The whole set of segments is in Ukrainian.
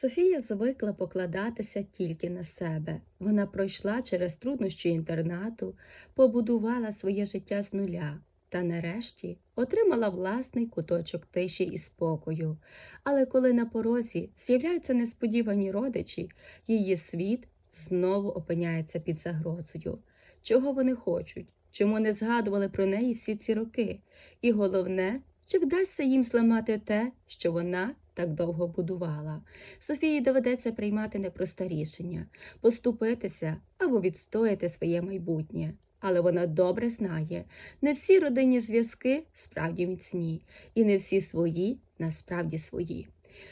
Софія звикла покладатися тільки на себе. Вона пройшла через труднощі інтернату, побудувала своє життя з нуля та нарешті отримала власний куточок тиші і спокою. Але коли на порозі з'являються несподівані родичі, її світ знову опиняється під загрозою. Чого вони хочуть? Чому не згадували про неї всі ці роки? І головне, чи вдасться їм зламати те, що вона так довго будувала. Софії доведеться приймати непросте рішення поступитися або відстояти своє майбутнє. Але вона добре знає, не всі родинні зв'язки справді міцні, і не всі свої насправді свої.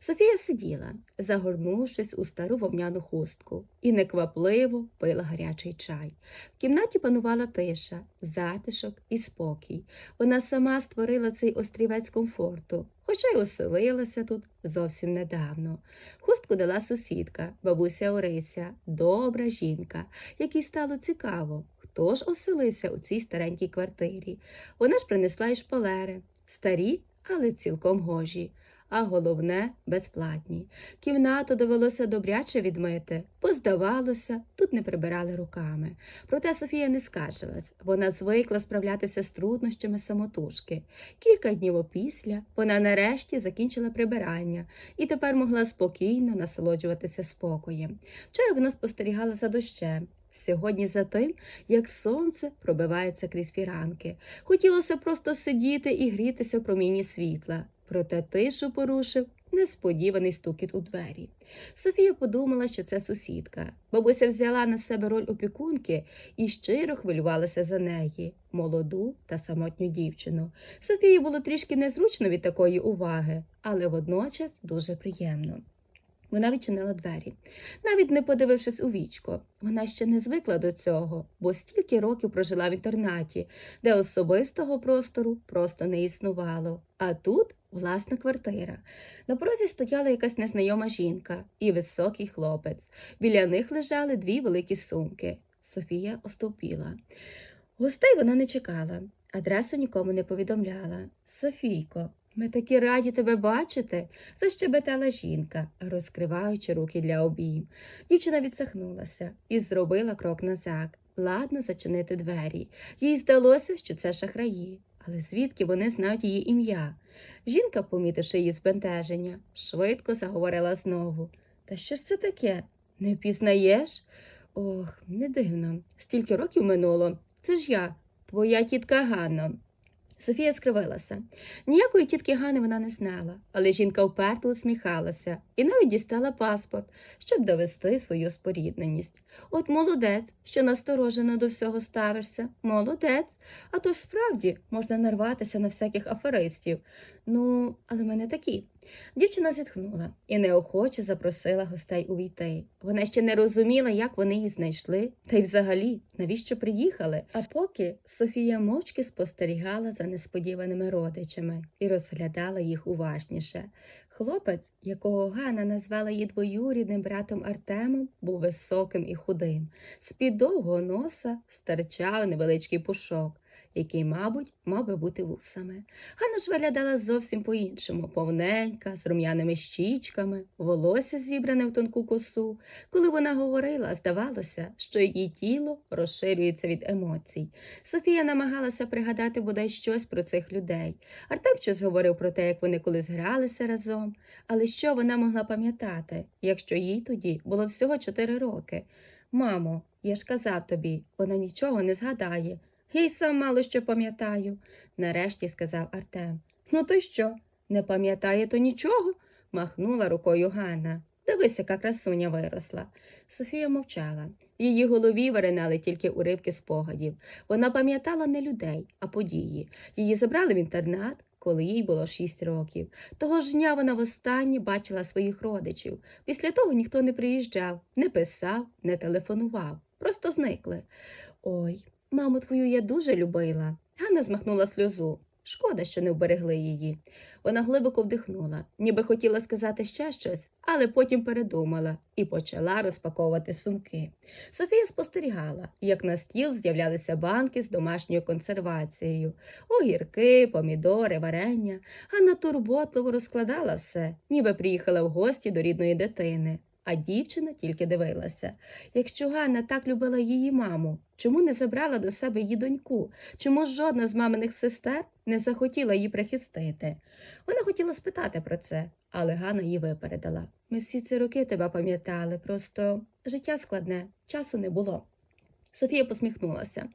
Софія сиділа, загорнувшись у стару вовняну хустку, і неквапливо пила гарячий чай. В кімнаті панувала тиша, затишок і спокій. Вона сама створила цей острівець комфорту, хоча й оселилася тут зовсім недавно. Хустку дала сусідка, бабуся Орися, добра жінка, якій стало цікаво, хто ж оселився у цій старенькій квартирі. Вона ж принесла й шпалери, старі, але цілком гожі. А головне безплатні. Кімнату довелося добряче відмити, бо, здавалося, тут не прибирали руками. Проте Софія не скаржилась. Вона звикла справлятися з труднощами самотужки. Кілька днів опісля вона нарешті закінчила прибирання і тепер могла спокійно насолоджуватися спокоєм. Вчора вона спостерігала за дощем. Сьогодні за тим, як сонце пробивається крізь фіранки. Хотілося просто сидіти і грітися в проміні світла. Проте тишу порушив несподіваний стукіт у двері. Софія подумала, що це сусідка. Бабуся взяла на себе роль опікунки і щиро хвилювалася за неї, молоду та самотню дівчину. Софії було трішки незручно від такої уваги, але водночас дуже приємно. Вона відчинила двері, навіть не подивившись у вічко. Вона ще не звикла до цього, бо стільки років прожила в інтернаті, де особистого простору просто не існувало. А тут власна квартира. На порозі стояла якась незнайома жінка і високий хлопець. Біля них лежали дві великі сумки. Софія остовпіла. Гостей вона не чекала, адресу нікому не повідомляла. Софійко, ми такі раді тебе бачити, защебетала жінка, розкриваючи руки для обійм. Дівчина відсахнулася і зробила крок назад, ладно зачинити двері. Їй здалося, що це шахраї, але звідки вони знають її ім'я? Жінка, помітивши її збентеження, швидко заговорила знову. Та що ж це таке? Не впізнаєш? Ох, не дивно. Стільки років минуло. Це ж я, твоя тітка Ганна. Софія скривилася. Ніякої тітки Гани вона не знала, але жінка вперто усміхалася і навіть дістала паспорт, щоб довести свою спорідненість. От молодець, що насторожено до всього ставишся. Молодець. А то ж справді можна нарватися на всяких аферистів. Ну, але в мене такі. Дівчина зітхнула і неохоче запросила гостей увійти. Вона ще не розуміла, як вони її знайшли, та й взагалі, навіщо приїхали. А поки Софія мовчки спостерігала за несподіваними родичами і розглядала їх уважніше. Хлопець, якого Ганна назвала її двоюрідним братом Артемом, був високим і худим. З-під довгого носа стирчав невеличкий пушок який, мабуть, мав би бути вусами. Ганна ж виглядала зовсім по-іншому, повненька, з рум'яними щічками, волосся зібране в тонку косу. Коли вона говорила, здавалося, що її тіло розширюється від емоцій. Софія намагалася пригадати бодай щось про цих людей. Артем щось говорив про те, як вони колись гралися разом, але що вона могла пам'ятати, якщо їй тоді було всього чотири роки? Мамо, я ж казав тобі, вона нічого не згадає. Я й сам мало що пам'ятаю, нарешті сказав Артем. Ну, то що? Не пам'ятає то нічого? махнула рукою Ганна. Дивись, яка красуня виросла. Софія мовчала. В її голові виринали тільки уривки спогадів. Вона пам'ятала не людей, а події. Її забрали в інтернат, коли їй було шість років. Того ж дня вона востаннє бачила своїх родичів. Після того ніхто не приїжджав, не писав, не телефонував. Просто зникли. Ой, Маму твою я дуже любила. Ганна змахнула сльозу. Шкода, що не вберегли її. Вона глибоко вдихнула, ніби хотіла сказати ще щось, але потім передумала і почала розпаковувати сумки. Софія спостерігала, як на стіл з'являлися банки з домашньою консервацією, огірки, помідори, варення. Ганна турботливо розкладала все, ніби приїхала в гості до рідної дитини. А дівчина тільки дивилася. Якщо Ганна так любила її маму, чому не забрала до себе її доньку? Чому жодна з маминих сестер не захотіла її прихистити? Вона хотіла спитати про це, але Ганна її випередила. Ми всі ці роки тебе пам'ятали, просто життя складне, часу не було. Софія посміхнулася,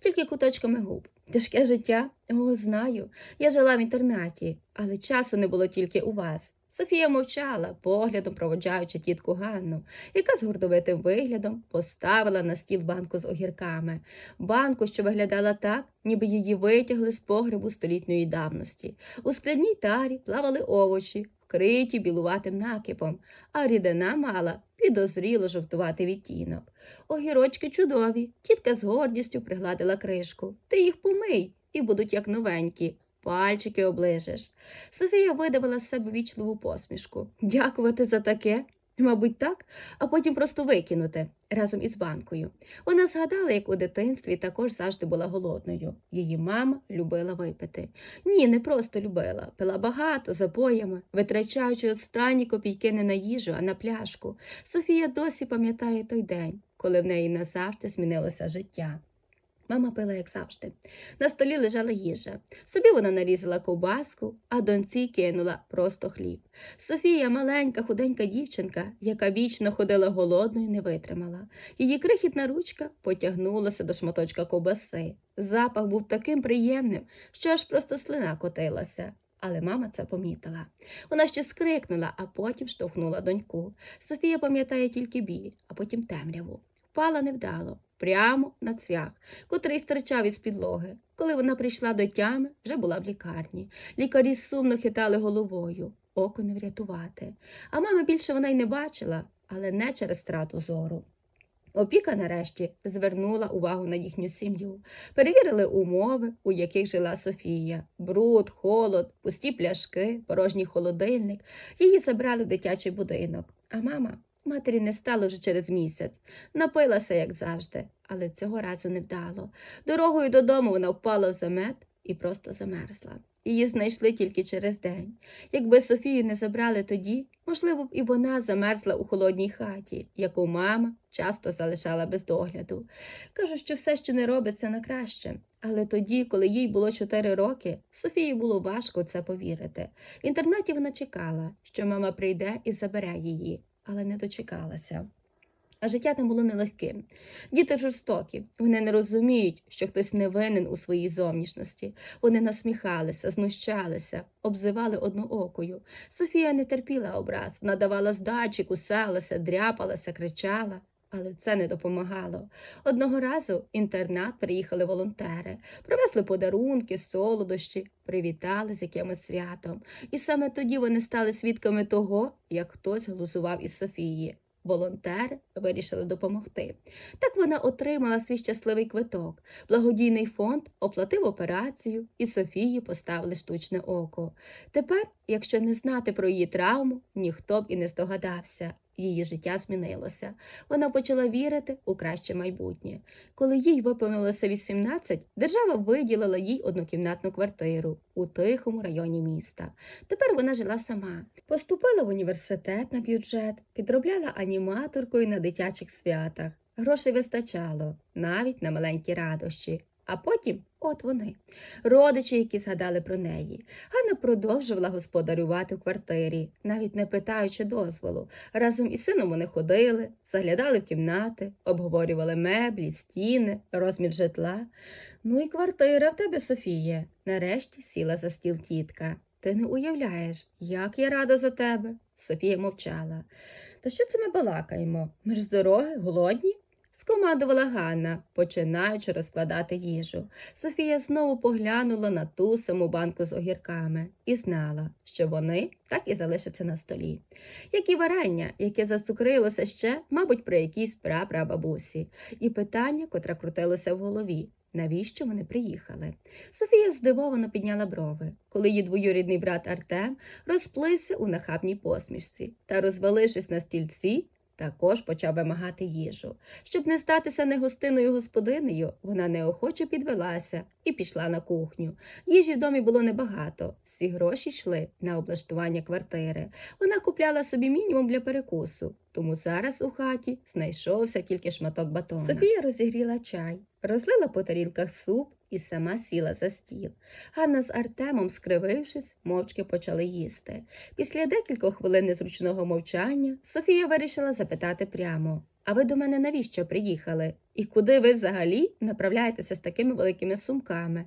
тільки куточками губ. Тяжке життя? О, знаю. Я жила в інтернаті, але часу не було тільки у вас. Софія мовчала, поглядом проводжаючи тітку Ганну, яка з гордовитим виглядом поставила на стіл банку з огірками, банку, що виглядала так, ніби її витягли з погребу столітньої давності. У скляній тарі плавали овочі, вкриті білуватим накипом, а рідина мала підозріло жовтувати відтінок. Огірочки чудові, тітка з гордістю пригладила кришку. Ти їх помий і будуть як новенькі. Пальчики оближеш. Софія видавила з себе вічливу посмішку. Дякувати за таке. Мабуть, так, а потім просто викинути разом із банкою. Вона згадала, як у дитинстві також завжди була голодною. Її мама любила випити. Ні, не просто любила, пила багато запоями, витрачаючи останні копійки не на їжу, а на пляшку. Софія досі пам'ятає той день, коли в неї назавжди змінилося життя. Мама пила, як завжди. На столі лежала їжа. Собі вона нарізала ковбаску, а доньці кинула просто хліб. Софія, маленька, худенька дівчинка, яка вічно ходила голодною, не витримала. Її крихітна ручка потягнулася до шматочка ковбаси. Запах був таким приємним, що аж просто слина котилася. Але мама це помітила. Вона ще скрикнула, а потім штовхнула доньку. Софія пам'ятає тільки біль, а потім темряву. Впала невдало, прямо на цвях, котрий стирчав із підлоги. Коли вона прийшла до тями, вже була в лікарні. Лікарі сумно хитали головою, око не врятувати. А мами більше вона й не бачила, але не через втрату зору. Опіка нарешті звернула увагу на їхню сім'ю. Перевірили умови, у яких жила Софія. Бруд, холод, пусті пляшки, порожній холодильник. Її забрали в дитячий будинок. А мама матері не стало вже через місяць. Напилася, як завжди, але цього разу не вдало. Дорогою додому вона впала в замет і просто замерзла. Її знайшли тільки через день. Якби Софію не забрали тоді, можливо б і вона замерзла у холодній хаті, яку мама часто залишала без догляду. Кажу, що все, що не робиться, на краще. Але тоді, коли їй було чотири роки, Софії було важко це повірити. В інтернаті вона чекала, що мама прийде і забере її, але не дочекалася. А життя там було нелегким. Діти жорстокі, вони не розуміють, що хтось не винен у своїй зовнішності. Вони насміхалися, знущалися, обзивали одноокою. Софія не терпіла образ, вона давала здачі, кусалася, дряпалася, кричала. Але це не допомагало. Одного разу в інтернат приїхали волонтери, привезли подарунки, солодощі, привітали з якимось святом. І саме тоді вони стали свідками того, як хтось глузував із Софії. Волонтери вирішили допомогти. Так вона отримала свій щасливий квиток. Благодійний фонд оплатив операцію, і Софії поставили штучне око. Тепер, якщо не знати про її травму, ніхто б і не здогадався. Її життя змінилося. Вона почала вірити у краще майбутнє. Коли їй виповнилося 18, держава виділила їй однокімнатну квартиру у тихому районі міста. Тепер вона жила сама. Поступила в університет на бюджет, підробляла аніматоркою на дитячих святах. Грошей вистачало, навіть на маленькі радощі. А потім от вони, родичі, які згадали про неї. Ганна продовжувала господарювати в квартирі, навіть не питаючи дозволу. Разом із сином вони ходили, заглядали в кімнати, обговорювали меблі, стіни, розмір житла. Ну і квартира в тебе, Софія. Нарешті сіла за стіл тітка. Ти не уявляєш, як я рада за тебе. Софія мовчала. Та що це ми балакаємо? Ми ж з дороги, голодні? Скомандувала Ганна, починаючи розкладати їжу. Софія знову поглянула на ту саму банку з огірками і знала, що вони так і залишаться на столі. Як і варення, яке зацукрилося ще, мабуть, при якійсь прапрабабусі. І питання, котре крутилося в голові. навіщо вони приїхали. Софія здивовано підняла брови, коли її двоюрідний брат Артем розплився у нахабній посмішці та, розвалившись на стільці, також почав вимагати їжу. Щоб не статися негостинною господинею, вона неохоче підвелася і пішла на кухню. Їжі в домі було небагато, всі гроші йшли на облаштування квартири. Вона купляла собі мінімум для перекусу, тому зараз у хаті знайшовся тільки шматок батона. Софія розігріла чай, розлила по тарілках суп і сама сіла за стіл. Ганна з Артемом, скривившись, мовчки почали їсти. Після декількох хвилин незручного мовчання Софія вирішила запитати прямо: А ви до мене навіщо приїхали? І куди ви взагалі направляєтеся з такими великими сумками?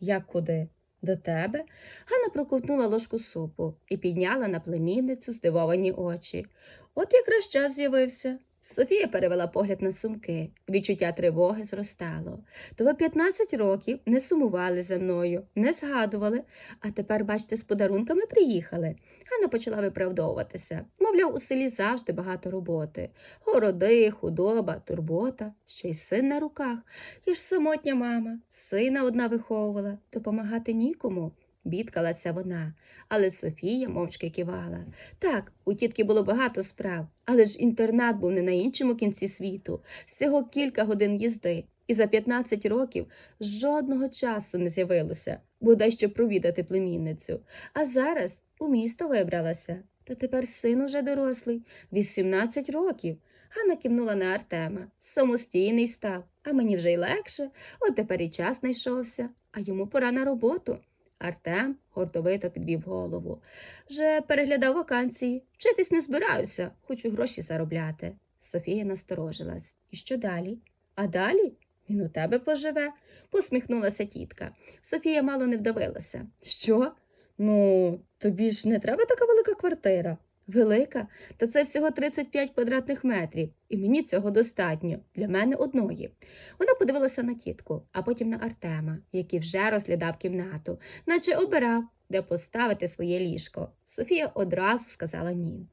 Як куди? До тебе? Ганна проковтнула ложку супу і підняла на племінницю здивовані очі. От якраз час з'явився. Софія перевела погляд на сумки. Відчуття тривоги зростало. То ви 15 років не сумували за мною, не згадували, а тепер, бачите, з подарунками приїхали. Ганна почала виправдовуватися. Мовляв, у селі завжди багато роботи. Городи, худоба, турбота, ще й син на руках. Я ж самотня мама, сина одна виховувала, допомагати нікому. Бідкалася вона, але Софія мовчки кивала. Так, у тітки було багато справ, але ж інтернат був не на іншому кінці світу, всього кілька годин їзди, і за 15 років жодного часу не з'явилося, бодай що провідати племінницю. А зараз у місто вибралася. Та тепер син уже дорослий, 18 років. Ганна кивнула на Артема. Самостійний став, а мені вже й легше. От тепер і час знайшовся, а йому пора на роботу. Артем гордовито підвів голову. Вже переглядав вакансії. Вчитись не збираюся, хочу гроші заробляти. Софія насторожилась. І що далі? А далі? Він у тебе поживе, посміхнулася тітка. Софія мало не вдавилася. Що? Ну, тобі ж не треба така велика квартира. Велика, та це всього 35 квадратних метрів, і мені цього достатньо для мене одної. Вона подивилася на тітку, а потім на Артема, який вже розглядав кімнату, наче обирав, де поставити своє ліжко. Софія одразу сказала ні.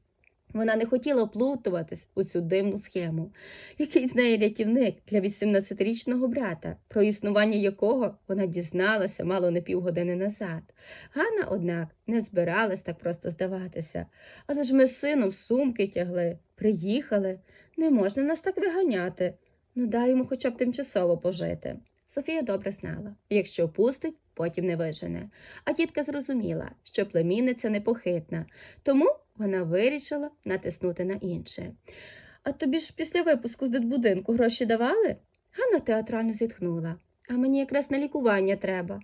Вона не хотіла плутуватись у цю дивну схему. Який з неї рятівник для 18-річного брата, про існування якого вона дізналася мало не півгодини назад. Ганна, однак, не збиралась так просто здаватися. Але ж ми з сином сумки тягли, приїхали. Не можна нас так виганяти. Ну, дай йому хоча б тимчасово пожити. Софія добре знала, якщо пустить, потім не вижене. А тітка зрозуміла, що племінниця непохитна, тому вона вирішила натиснути на інше. А тобі ж після випуску з дитбудинку гроші давали? Ганна театрально зітхнула. А мені якраз на лікування треба.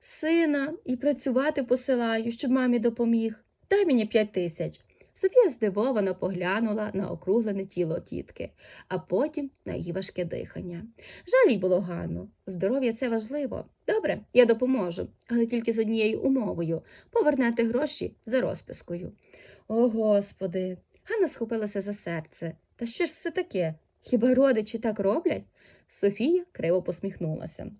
Сина і працювати посилаю, щоб мамі допоміг. Дай мені п'ять тисяч. Софія здивовано поглянула на округлене тіло тітки, а потім на її важке дихання. Жаль їй було Ганну. Здоров'я це важливо. Добре, я допоможу, але тільки з однією умовою повернете гроші за розпискою. О, господи. Ганна схопилася за серце. Та що ж це таке? Хіба родичі так роблять? Софія криво посміхнулася.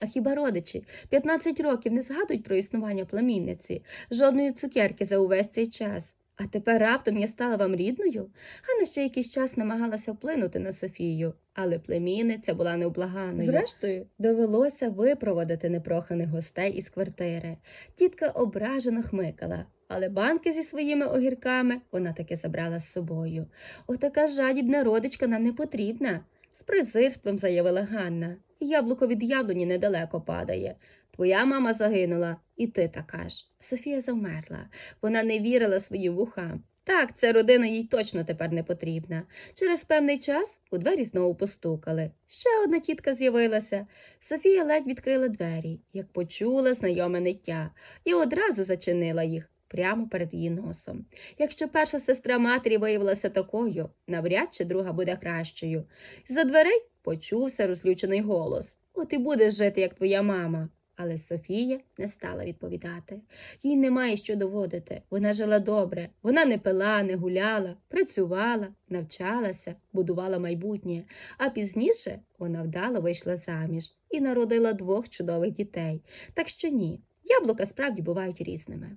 А хіба родичі 15 років не згадують про існування племінниці, жодної цукерки за увесь цей час. А тепер раптом я стала вам рідною? Ганна ще якийсь час намагалася вплинути на Софію, але племінниця була невблаганою. Зрештою, довелося випроводити непроханих гостей із квартири. Тітка ображено хмикала, але банки зі своїми огірками вона таки забрала з собою. Отака жадібна родичка нам не потрібна, з презирством заявила Ганна. Яблуко від яблуні недалеко падає. Твоя мама загинула, і ти така ж. Софія завмерла. Вона не вірила своїм вухам. Так, ця родина їй точно тепер не потрібна. Через певний час у двері знову постукали. Ще одна тітка з'явилася. Софія ледь відкрила двері, як почула знайоме ниття, і одразу зачинила їх прямо перед її носом. Якщо перша сестра матері виявилася такою, навряд чи друга буде кращою. З-за дверей почувся розлючений голос От і будеш жити, як твоя мама. Але Софія не стала відповідати. Їй немає що доводити. Вона жила добре. Вона не пила, не гуляла, працювала, навчалася, будувала майбутнє. А пізніше вона вдало вийшла заміж і народила двох чудових дітей. Так що ні, яблука справді бувають різними.